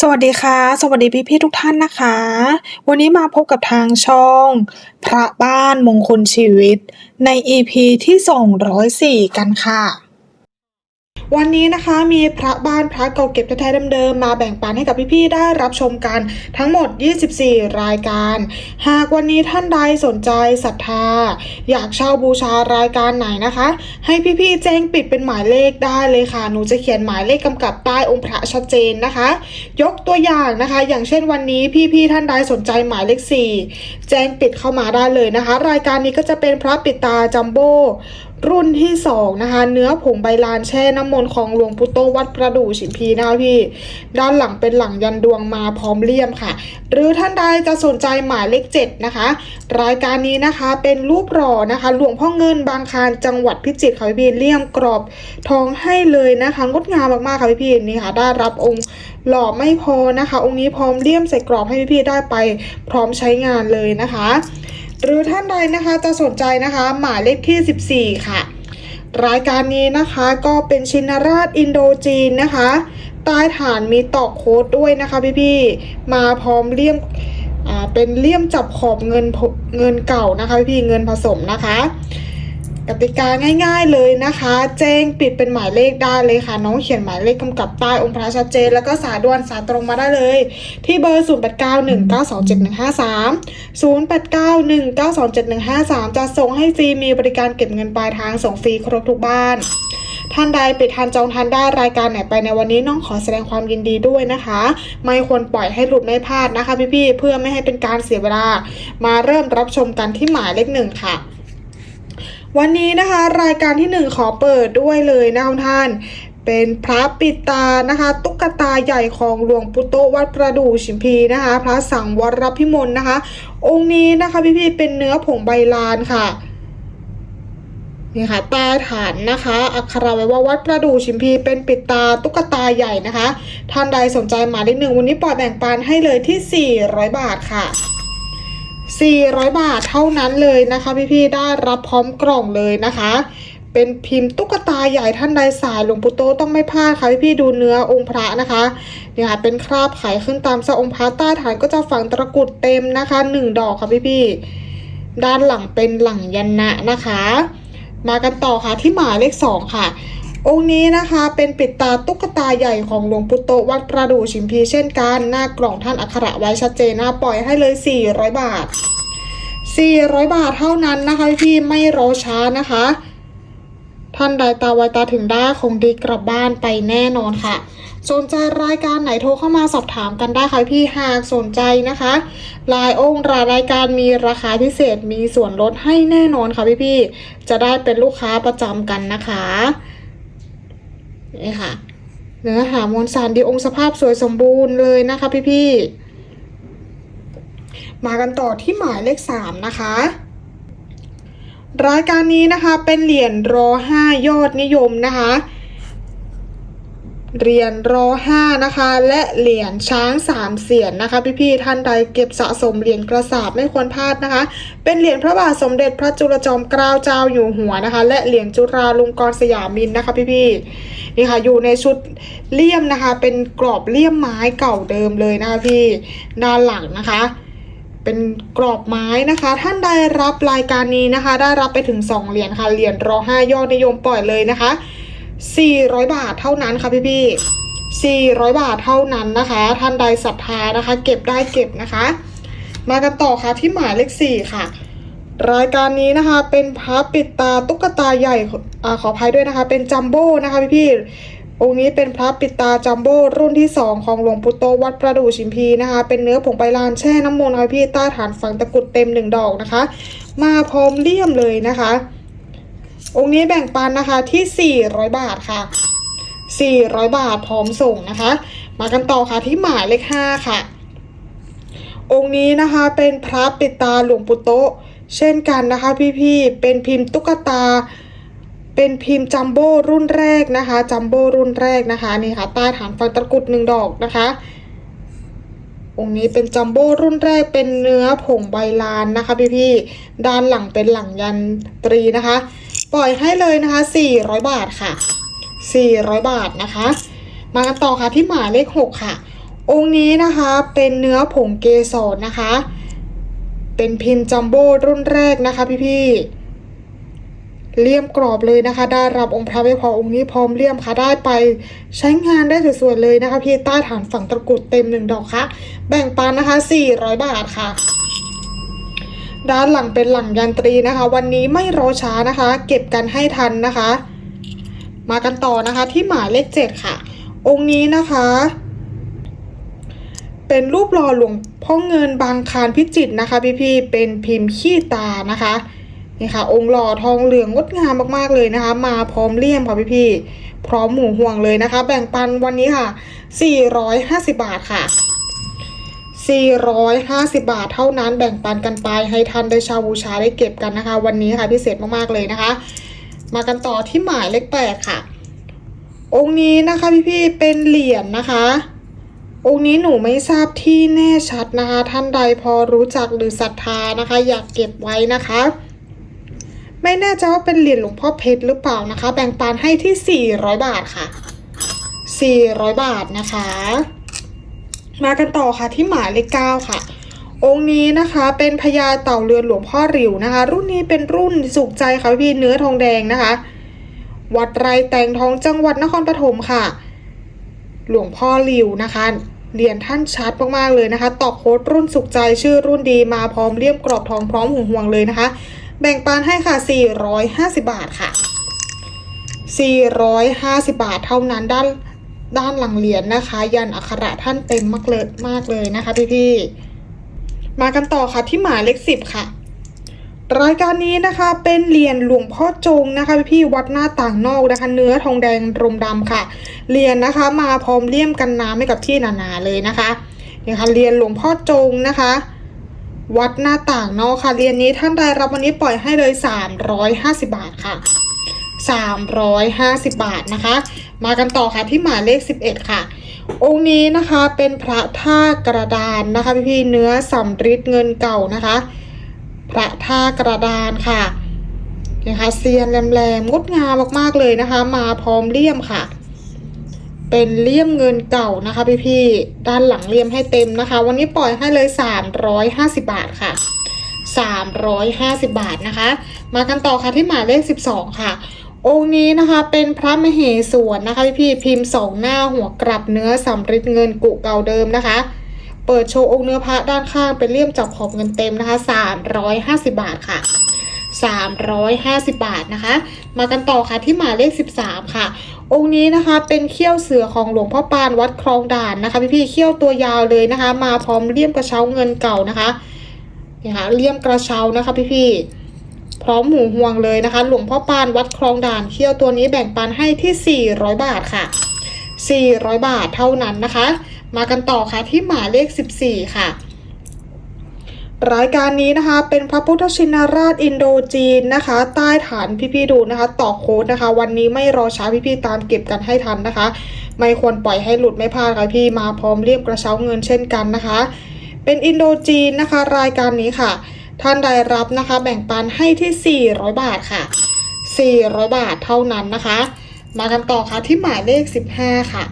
สวัสดีค่ะ สวัสดีพี่พี่ทุกท่านนะคะ วันนี้มาพบกับทางช่อง พระบ้านมงคลชีวิต ใน EP ที่ 204 กันค่ะ วันนี้นะคะมีพระบ้านพระเก่าเก็บแท้ๆเดิมๆมาแบ่งปันให้กับพี่ๆได้รับชมกันทั้งหมด 24 รายการ หากวันนี้ท่านใดสนใจศรัทธา อยากเช่าบูชารายการไหนนะคะ ให้พี่ๆแจ้งปิดเป็นหมายเลขได้เลยค่ะ หนูจะเขียนหมายเลขกำกับใต้องค์พระชัดเจนนะคะ ยกตัวอย่างนะคะ อย่างเช่นวันนี้พี่ๆท่านใดสนใจหมายเลข 4 แจ้งปิดเข้ามาได้เลยนะคะ รายการนี้ก็จะเป็นพระปิดตาจัมโบ้ รุ่นที่2นะคะเนื้อผงใบลานแช่น้ำมนต์ของหลวงปู่โตวัดประดู่ฉิมพีนะคะพี่ ด้านหลังเป็นหลังยันดวงมาพร้อมเลี่ยมค่ะ หรือท่านใดจะสนใจหมายเลข7นะคะ รายการนี้นะคะเป็นรูปหล่อนะคะ หลวงพ่อเงินบางคานจังหวัดพิจิตรค่ะพี่เลี่ยมกรอบทองให้เลยนะคะ งดงามมากๆค่ะพี่นี่ค่ะได้รับองค์หล่อไม่พอนะคะ องค์นี้พร้อมเลี่ยมใส่กรอบให้พี่ๆได้ไปพร้อมใช้งานเลยนะคะ หรือท่านใดนะคะจะสนใจนะคะ หมายเลขที่ 14 ค่ะ รายการนี้นะคะก็เป็นชินราชอินโดจีนนะคะใต้ฐานมีตอกโค้ดด้วยนะคะพี่ๆมาพร้อมเลี่ยมเป็นเลี่ยมจับขอบเงินเงินเก่านะคะพี่ๆเงินผสมนะคะ กติกาง่าย ๆเลยนะคะ แจ้งปิดเป็นหมายเลขได้เลยค่ะ น้องเขียนหมายเลขกำกับใต้องค์พระชัดเจน แล้วก็สายด่วนสายตรงมาได้เลย ที่เบอร์ 0891927153 0891927153 จะส่งให้ฟรีมีบริการเก็บเงินปลายทางส่งฟรีครบทุกบ้านท่านใดปิดทันจองทันได้รายการไหนไปในวันนี้น้องขอแสดงความยินดีด้วยนะคะ ไม่ควรปล่อยให้หลุดไม่พลาดนะคะพี่ๆเพื่อไม่ให้เป็นการเสียเวลา มาเริ่มรับชมกันที่หมายเลขหนึ่งค่ะ วันนี้นะคะ รายการที่หนึ่งขอเปิดด้วยเลยนะคุณท่าน เป็นพระปิตานะคะ ตุ๊กตาใหญ่ของหลวงปู่โตวัดประดู่ชิมพีนะคะ พระสังวรพิมลนะคะ องค์นี้นะคะพี่ๆเป็นเนื้อผงใบลานค่ะนี่ค่ะใต้ฐานนะคะ อักขระไว้ว่าวัดประดู่ชิมพีเป็นปิดตาตุ๊กตาใหญ่นะคะ ท่านใดสนใจหมายเลขหนึ่งวันนี้ปล่อยแบ่งปันให้เลยที่ 400 บาทค่ะ 400 บาทเท่านั้นเลยนะคะพี่ๆได้รับพร้อมกล่องเลยนะคะ เป็นพิมพ์ตุ๊กตาใหญ่ท่านใดสายหลวงปู่โตต้องไม่พลาดค่ะพี่ๆดูเนื้อองค์พระนะคะเนี่ยค่ะเป็นคราบไขขึ้นตามสะองค์พระใต้ฐานก็จะฝังตะกุดเต็มนะคะหนึ่งดอกค่ะพี่ๆด้านหลังเป็นหลังยันนะนะคะ มากันต่อค่ะที่หมายเลขสองค่ะ องค์นี้นะคะเป็นปิดตาตุ๊กตาใหญ่ของหลวงปู่โตวัดประดู่ชิมพีเช่นกัน หน้ากล่องท่านอักขระไว้ชัดเจนนะปล่อยให้เลย 400 บาท 400 บาทเท่านั้นนะคะพี่ไม่รอช้านะคะ ท่านใดตาไวตาถึงได้คงดีกลับบ้านไปแน่นอนค่ะสนใจรายการไหนโทรเข้ามาสอบถามกันได้ค่ะพี่หากสนใจนะคะรายองค์รายการมีราคาพิเศษมีส่วนลดให้แน่นอนค่ะพี่พี่จะได้เป็นลูกค้าประจำกันนะคะ นี่ค่ะ เนื้อหามวลสารดีองค์สภาพสวยสมบูรณ์เลยนะคะพี่ๆ มากันต่อที่หมายเลขสามนะคะ รายการนี้นะคะเป็นเหรียญรอห้ายอดนิยมนะคะ เหรียญรอห้านะคะ และเหรียญช้างสามเสียนนะคะ พี่ๆท่านใดเก็บสะสมเหรียญกระสาบไม่ควรพลาดนะคะ เป็นเหรียญพระบาทสมเด็จพระจุลจอมเกล้าเจ้าอยู่หัวนะคะ และเหรียญจุฬาลงกรณ์สยามินนะคะ พี่ๆนี่ค่ะอยู่ในชุดเลี่ยมนะคะ เป็นกรอบเลี่ยมไม้เก่าเดิมเลยนะคะพี่ด้านหลังนะคะเป็นกรอบไม้นะคะ ท่านใดรับรายการนี้นะคะ ได้รับไปถึง 2 เหรียญค่ะ เหรียญรอห้ายอดนิยมปล่อยเลยนะคะ 400 บาทเท่านั้นค่ะพี่พี่400 บาทเท่านั้นนะคะ ท่านใดศรัทธานะคะ เก็บได้เก็บนะคะ มากันต่อค่ะที่หมายเลข4ค่ะ รายการนี้นะคะเป็นพระปิดตาตุ๊กตาใหญ่อขออภัยด้วยนะคะ เป็นจัมโบ้นะคะพี่พี่องค์นี้เป็นพระปิดตาจัมโบ้รุ่นที่ 2 ของหลวงปู่โตวัดประดู่ชิมพีนะคะ เป็นเนื้อผงใบลานแช่น้ำมนต์ค่ะพี่ใต้ฐานฝังตะกุดเต็มหนึ่งดอกนะคะ มาพร้อมเลี่ยมเลยนะคะ องค์นี้แบ่งปันนะคะที่ 400 บาทค่ะ 400 บาทพร้อมส่งนะคะ มากันต่อค่ะที่หมายเลข5ค่ะ องค์นี้นะคะเป็นพระปิดตาหลวงปู่โตะเช่นกันนะคะพี่ๆ เป็นพิมพ์ตุ๊กตา เป็นพิมพ์จัมโบ้รุ่นแรกนะคะจัมโบ้รุ่นแรกนะคะนี่ค่ะใต้ฐานฟันตะกุดหนึ่งดอกนะคะองค์นี้เป็นจัมโบ้รุ่นแรกเป็นเนื้อผงใบลานนะคะพี่ๆ ด้านหลังเป็นหลังยันตรีนะคะ ปล่อยให้เลยนะคะ 400 บาทค่ะ 400 บาทนะคะ มากันต่อค่ะที่หมายเลข 6 ค่ะ องค์นี้นะคะเป็นเนื้อผงเกสรนะคะ เป็นพิมพ์จัมโบ้รุ่นแรกนะคะพี่ๆเลี่ยมกรอบเลยนะคะ ได้รับองค์พระไม่พอองค์นี้พร้อมเลี่ยมค่ะได้ไปใช้งานได้สวยๆเลยนะคะ พี่ใต้ฐานฝั่งตะกุดเต็มหนึ่งดอกค่ะ แบ่งปันนะคะ 400 บาทค่ะ ด้านหลังเป็นหลังยันตรีนะคะ วันนี้ไม่รอช้านะคะ เก็บกันให้ทันนะคะ มากันต่อนะคะที่หมายเลขเจ็ดค่ะ องค์นี้นะคะ เป็นรูปหล่อหลวงพ่อเงินบางคารพิจิตนะคะพี่ๆเป็นพิมพ์ขี้ตานะคะนี่ค่ะ องค์หล่อทองเหลืองงดงามมากๆเลยนะคะ มาพร้อมเลี่ยมค่ะพี่ๆพร้อมหมูห่วงเลยนะคะ แบ่งปันวันนี้ค่ะ 450 บาทค่ะ 450 บาทเท่านั้นแบ่งปันกันไปให้ท่านได้ชาวบูชาได้เก็บกันนะคะ วันนี้ค่ะพิเศษมากๆเลยนะคะ มากันต่อที่หมายเลขแปดค่ะ องค์นี้นะคะพี่ๆเป็นเหรียญนะคะ องค์นี้หนูไม่ทราบที่แน่ชัดนะคะ ท่านใดพอรู้จักหรือศรัทธานะคะ อยากเก็บไว้นะคะไม่แน่ใจว่าเป็นเหรียญหลวงพ่อเพชรหรือเปล่านะคะ แบ่งปันให้ที่ 400 บาทค่ะ 400 บาทนะคะ มากันต่อค่ะที่หมายเลขเก้าค่ะ องค์นี้นะคะเป็นพญาเต่าเรือนหลวงพ่อหริวนะคะ รุ่นนี้เป็นรุ่นสุขใจค่ะพี่เนื้อทองแดงนะคะ วัดไรแตงทองจังหวัดนครปฐมค่ะ หลวงพ่อหลิวนะคะเรียนท่านชัดมากๆเลยนะคะต่อโค้ดรุ่นสุขใจชื่อรุ่นดีมาพร้อมเลี่ยมกรอบทองพร้อมห่วงห่วงเลยนะคะ แบ่งปันให้ค่ะ 450 บาทค่ะ 450 บาทเท่านั้นด้าน ด้านหลังเหรียญนะคะ ยันอักขระท่านเต็มมากเลยมากเลยนะคะพี่ๆมากันต่อค่ะที่หมายเลขสิบค่ะ รายการนี้นะคะเป็นเหรียญหลวงพ่อจงนะคะพี่ๆวัดหน้าต่างนอกนะคะ เนื้อทองแดงรมดำค่ะเหรียญนะคะ มาพร้อมเลี่ยมกันน้ำให้กับที่หนาๆเลยนะคะนี่ค่ะเหรียญหลวงพ่อจงนะคะวัดหน้าต่างนอกค่ะเหรียญนี้ท่านใดรับวันนี้ปล่อยให้เลย 350 บาทค่ะ 350 บาทนะคะ มากันต่อค่ะที่หมายเลข 11 ค่ะ องค์นี้นะคะเป็นพระท่ากระดานนะคะพี่ๆเนื้อสำริดเงินเก่านะคะ พระท่ากระดานค่ะนะคะเซียนแหลมๆงดงามมากๆเลยนะคะ มาพร้อมเลี่ยมค่ะ เป็นเลี่ยมเงินเก่านะคะพี่ๆด้านหลังเลี่ยมให้เต็มนะคะ วันนี้ปล่อยให้เลย 350 บาทค่ะ 350 บาทนะคะ มากันต่อค่ะที่หมายเลข 12 ค่ะ องค์นี้นะคะเป็นพระมเหสวนนะคะพี่พิมพ์สองหน้าหัวกลับเนื้อสำริดเงินกุเก่าเดิมนะคะ เปิดโชว์องค์เนื้อพระด้านข้างเป็นเลี่ยมจับขอบเงินเต็มนะคะ350บาทค่ะ350 บาทนะคะ มากันต่อค่ะที่หมายเลข 13 ค่ะ องค์นี้นะคะเป็นเขี้ยวเสือของหลวงพ่อปานวัดคลองด่านนะคะพี่ๆเขี้ยวตัวยาวเลยนะคะ มาพร้อมเลี่ยมกระเช้าเงินเก่านะคะนี่ค่ะเลี่ยมกระเช้านะคะพี่ๆ พร้อมหมูห่วงเลยนะคะ หลวงพ่อปานวัดคลองด่านเขี้ยวตัวนี้แบ่งปันให้ที่ 400 บาทค่ะ 400 บาทเท่านั้นนะคะ มากันต่อค่ะที่หมายเลข 14 ค่ะรายการนี้นะคะเป็นพระพุทธชินราชอินโดจีนนะคะ ใต้ฐานพี่ๆดูนะคะ ต่อโค้ดนะคะ วันนี้ไม่รอช้าพี่ๆตามเก็บกันให้ทันนะคะ ไม่ควรปล่อยให้หลุดไม่พลาดค่ะพี่มาพร้อมเรียบกระเช้าเงินเช่นกันนะคะ เป็นอินโดจีนนะคะ รายการนี้ค่ะ ท่านใดรับนะคะ แบ่งปันให้ที่ 400 บาทค่ะ 400 บาทเท่านั้นนะคะ มากันต่อค่ะที่หมายเลข 15 ค่ะ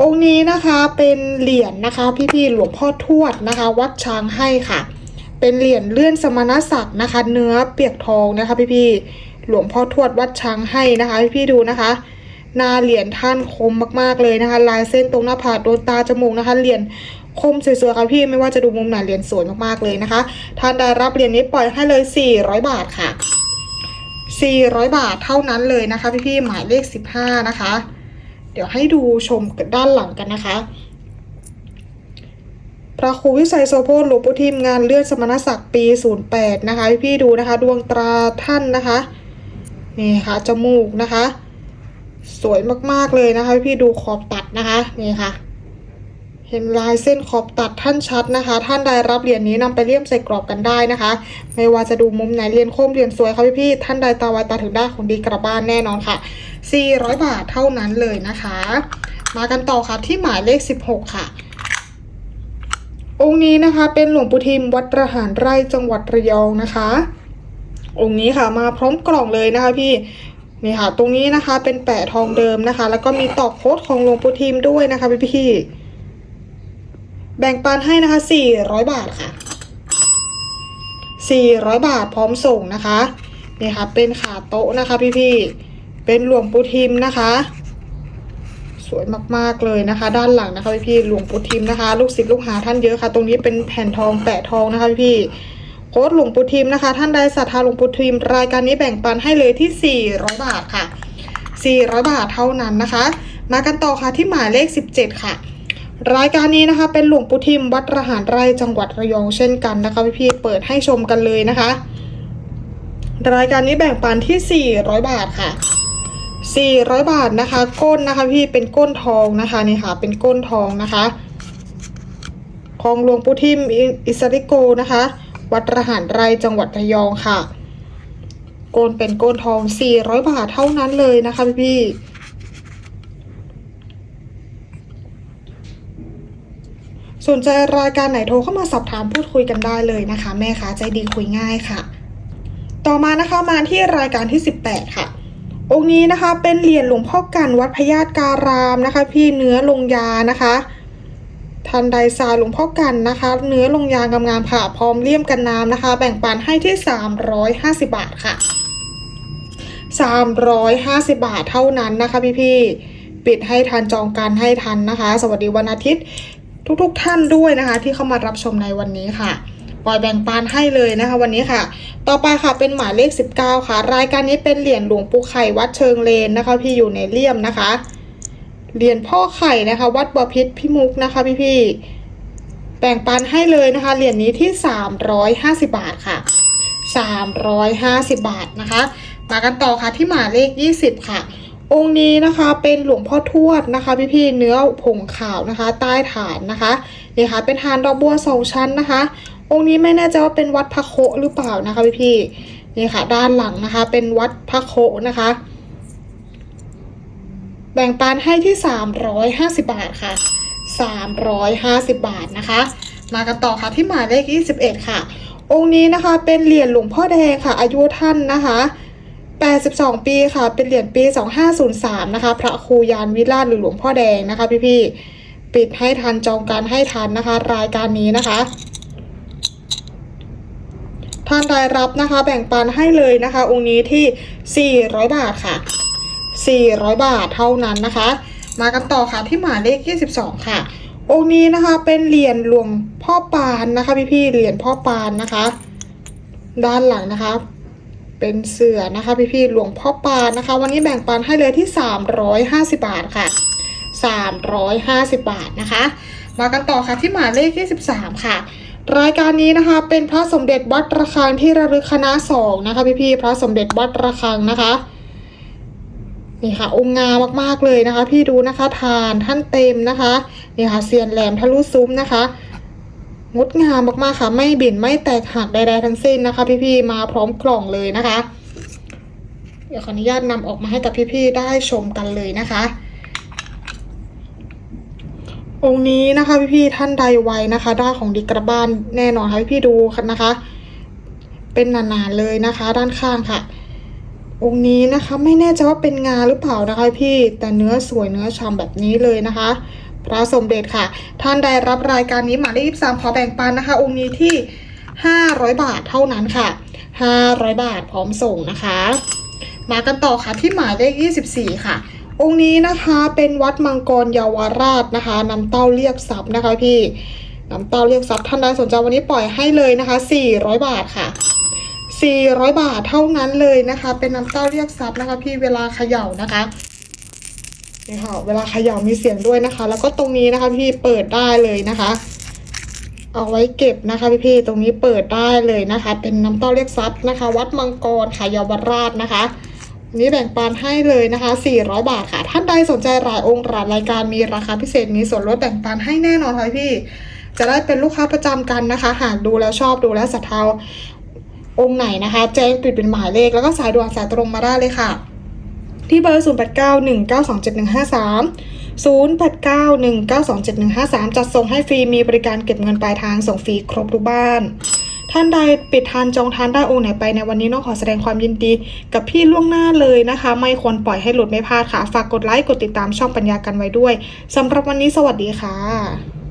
องค์นี้นะคะเป็นเหรียญนะคะ พี่ๆหลวงพ่อทวดนะคะ วัดช้างให้ค่ะ เป็นเหรียญเลื่อนสมณศักดิ์นะคะ เนื้อเปียกทองนะคะ พี่ๆหลวงพ่อทวดวัดช้างให้นะคะ พี่ๆดูนะคะหนาเหรียญท่านคมมากๆเลยนะคะ ลายเส้นตรงหน้าผากโดนตาจมูกนะคะเหรียญ คมสวยๆค่ะพี่ไม่ว่าจะดูมุมไหนเหรียญสวยมากๆเลยนะคะท่านได้รับเหรียญนี้ปล่อยให้เลย 400 บาทค่ะ 400 บาทเท่านั้นเลยนะคะพี่ๆหมายเลข 15 นะคะ เดี๋ยวให้ดูชมด้านหลังกันนะคะพระครูวิสัยโสโพธหลวงปู่ทิมงานเลื่อนสมณศักดิ์ปี 08 นะคะ พี่ดูนะคะ ดวงตราท่านนะคะ นี่ค่ะ จมูกนะคะ สวยมากๆเลยนะคะ พี่ดูขอบตัดนะคะ นี่ค่ะ เห็นลายเส้นขอบตัดท่านชัดนะคะ ท่านใดรับเหรียญนี้นำไปเลี่ยมใส่กรอบกันได้นะคะ ไม่ว่าจะดูมุมไหนเรียนโค้มเรียนสวยค่ะพี่ๆท่านใดตาไวตาถึงได้ของดีกลับบ้านแน่นอนค่ะ 400 บาทเท่านั้นเลยนะคะ มากันต่อค่ะที่หมายเลข 16 ค่ะ องค์นี้นะคะเป็นหลวงปู่ทิมวัดระหารไร่จังหวัดระยองนะคะ องค์นี้ค่ะมาพร้อมกล่องเลยนะคะพี่นี่ค่ะ ตรงนี้นะคะเป็นแปะทองเดิมนะคะ แล้วก็มีตอกโค้ดของหลวงปู่ทิมด้วยนะคะพี่พี่ แบ่งปันให้นะคะ 400 บาทค่ะ 400 บาทพร้อมส่งนะคะ นี่ค่ะ เป็นขาโต๊ะนะคะพี่ๆ เป็นหลวงปู่ทิมนะคะ สวยมากๆเลยนะคะ ด้านหลังนะคะพี่ๆ หลวงปู่ทิมนะคะ ลูกศิษย์ลูกหาท่านเยอะค่ะ ตรงนี้เป็นแผ่นทองแปะทองนะคะพี่ๆ โค้ดหลวงปู่ทิมนะคะ ท่านใดศรัทธาหลวงปู่ทิม รายการนี้แบ่งปันให้เลยที่ 400 บาทค่ะ 400 บาทเท่านั้นนะคะ มากันต่อค่ะที่หมายเลข 17 ค่ะ รายการนี้นะคะเป็นหลวงปู่ทิมวัดระหารไร่จังหวัดระยองเช่นกันนะคะพี่ๆเปิดให้ชมกันเลยนะคะ รายการนี้แบ่งปันที่ 400 บาทค่ะ 400 บาทนะคะ ก้นนะคะพี่เป็นก้นทองนะคะนี่ค่ะ เป็นก้นทองนะคะ ของหลวงปู่ทิมอิสริโกนะคะ วัดระหารไร่จังหวัดระยองค่ะ โกนเป็นโกนทอง 400 บาทเท่านั้นเลยนะคะพี่ สนใจรายการไหนโทรเข้ามาสอบถามพูดคุยกันได้เลยนะคะ แม่ค้าใจดีคุยง่ายค่ะ ต่อมานะคะมาที่รายการที่ 18 ค่ะองค์นี้นะคะเป็นเหรียญหลวงพ่อกันวัดพญาตการามนะคะ พี่เนื้อลงยานะคะทันใดทรายหลวงพ่อกันนะคะ เนื้อลงยางงามๆค่ะ พร้อมเลี่ยมกันน้ำนะคะ แบ่งปันให้ที่ 350 บาทค่ะ 350 บาทเท่านั้นนะคะพี่ๆปิดให้ทันจองการให้ทันนะคะ สวัสดีวันอาทิตย์ ทุกๆท่านด้วยนะคะ ที่เข้ามารับชมในวันนี้ค่ะปล่อยแบ่งปันให้เลยนะคะวันนี้ค่ะ ต่อไปค่ะเป็นหมายเลข 19 ค่ะ รายการนี้เป็นเหรียญหลวงปู่ไข่วัดเชิงเลนนะคะ พี่อยู่ในเลี่ยมนะคะ เหรียญพ่อไข่นะคะ วัดบพิษพิมุกนะคะพี่ๆแบ่งปันให้เลยนะคะ เหรียญนี้ที่ 350 บาทค่ะ 350 บาทนะคะ มากันต่อค่ะที่หมายเลข 20 ค่ะ องค์นี้นะคะเป็นหลวงพ่อทวดนะคะ พี่ๆเนื้อผงขาวนะคะ ใต้ฐานนะคะนี่ค่ะเป็นฐานดอกบัวสองชั้นนะคะ องค์นี้ไม่แน่ใจว่าเป็นวัดพระโคหรือเปล่านะคะพี่ๆนี่ค่ะ ด้านหลังนะคะ เป็นวัดพระโคนะคะ แบ่งปันให้ที่ 350 บาทค่ะ 350 บาทนะคะ มากันต่อค่ะที่หมายเลข21 ค่ะ องค์นี้นะคะเป็นเหรียญหลวงพ่อแดงค่ะ อายุท่านนะคะ 82 ปีค่ะ เป็นเหรียญปี 2503 นะคะ พระครูยานวิราชหรือหลวงพ่อแดงนะคะ พี่ๆ ปิดให้ทันจองการให้ทันนะคะ รายการนี้นะคะ ท่านใดรับนะคะ แบ่งปันให้เลยนะคะ องค์นี้ที่ 400 บาทค่ะ 400 บาทเท่านั้นนะคะ มากันต่อค่ะที่หมายเลข 22 ค่ะ องค์นี้นะคะ เป็นเหรียญหลวงพ่อปานนะคะ พี่ๆ เหรียญพ่อปานนะคะ ด้านหลังนะคะ เป็นเสือนะคะพี่ๆหลวงพ่อปานนะคะ วันนี้แบ่งปันให้เลยที่ 350 บาทค่ะ 350 บาทนะคะ มากันต่อค่ะที่หมายเลข23ค่ะ รายการนี้นะคะ เป็นพระสมเด็จวัดระฆังที่ระลึกคณะสองนะคะพี่ๆพระสมเด็จวัดระฆังนะคะนี่ค่ะองค์งามมากๆเลยนะคะ พี่ดูนะคะทานท่านเต็มนะคะนี่ค่ะเซียนแหลมทะลุซุ้มนะคะ งดงามมากๆค่ะ ไม่บิ่นไม่แตกหักใดๆทั้งสิ้นนะคะ พี่ๆมาพร้อมกล่องเลยนะคะ เดี๋ยวขออนุญาตนำออกมาให้กับพี่ๆได้ชมกันเลยนะคะ องค์นี้นะคะ พี่ๆท่านใดไวนะคะ ได้ของดีกระบ้านแน่นอนค่ะพี่ๆดูนะคะ เป็นหนาๆเลยนะคะ ด้านข้างค่ะองค์นี้นะคะไม่แน่ใจว่าเป็นงาหรือเปล่านะคะพี่แต่เนื้อสวยเนื้อฉ่ำแบบนี้เลยนะคะ พระสมเด็จค่ะ ท่านใดรับรายการนี้หมายเลขยีสามขอแบ่งปันนะคะ องค์นี้ที่ 500 บาทเท่านั้นค่ะ 500 บาทพร้อมส่งนะคะ มากันต่อค่ะที่หมายเลข24 ค่ะ องค์นี้นะคะเป็นวัดมังกรเยาวราชนะคะนำเต้าเรียกทรัพย์นะคะพี่น้ำเต้าเรียกทรัพย์ท่านใดสนใจวันนี้ปล่อยให้เลยนะคะ 400 บาทค่ะ 400 บาทเท่านั้นเลยนะคะ เป็นน้ำเต้าเรียกทรัพย์นะคะ พี่เวลาเขย่านะคะ นี่ค่ะ เวลาเขย่ามีเสียงด้วยนะคะ แล้วก็ตรงนี้นะคะพี่เปิดได้เลยนะคะ เอาไว้เก็บนะคะพี่พี่ๆตรงนี้เปิดได้เลยนะคะ เป็นน้ำเต้าเรียกทรัพย์นะคะ วัดมังกรค่ะเยาวราชนะคะนี้แบ่งปันให้เลยนะคะ 400 บาทค่ะ ท่านใดสนใจรายองค์รายรายการมีราคาพิเศษมีส่วนลดแบ่งปันให้แน่นอนค่ะพี่ จะได้เป็นลูกค้าประจำกันนะคะ หากดูแล้วชอบดูแล้วศรัทธาองค์ไหนนะคะ แจ้งติดเป็นหมายเลขแล้วก็สายด่วนสายตรงมาได้เลยค่ะ ที่เบอร์ 0 8 9 1 9 2 7 1 5 3 0 8 9 1 9 2 7 1 5 3 จัดส่งให้ฟรีมีบริการเก็บเงินปลายทางส่งฟรีครบทุกบ้าน ท่านใดปิดทานจองทานได้องค์ไหนไปในวันนี้น้องขอแสดงความยินดี กับพี่ล่วงหน้าเลยนะคะ ไม่ควรปล่อยให้หลุดไม่พลาดค่ะ ฝากกดไลค์กดติดตามช่องปัญญากันไว้ด้วยสำหรับวันนี้สวัสดีค่ะ